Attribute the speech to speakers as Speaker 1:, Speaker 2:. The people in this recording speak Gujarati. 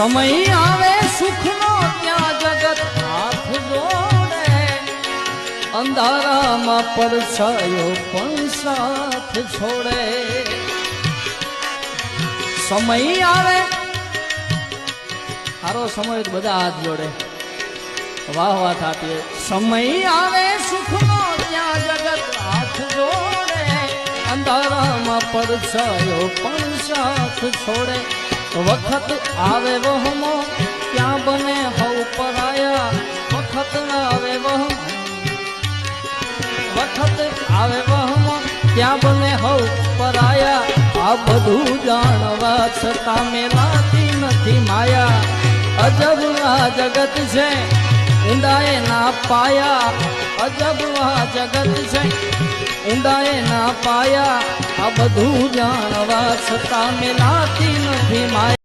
Speaker 1: સમય આવે, સુખનો ત્યાં જગત હાથ જોડે. અંધારામાં પરછાયો પણ સાથ છોડે. સમય આવે સારો સમય બધા હાથ જોડે. વાહ વાહ થાતી સમય આવે, સુખનો ત્યાં જગત હાથ જોડે. અંધારામાં પરછાયો પણ સાથ છોડે. વખત આવે વહમો ત્યાં બને હવ પરાયા? વખત આવે વહમ. વખત આવે વહમો ત્યાં બને હવ પરાયા? આ બધું જાણવા છતાં મેલાતી નથી માયા. અજબ આ જગત છે, ઊંડાએ ના પાયા. અજબ આ જગત છે, ઊંડાએ ના પાયા. આ બધું જાણવા છતાં મેલાતી નથી માયા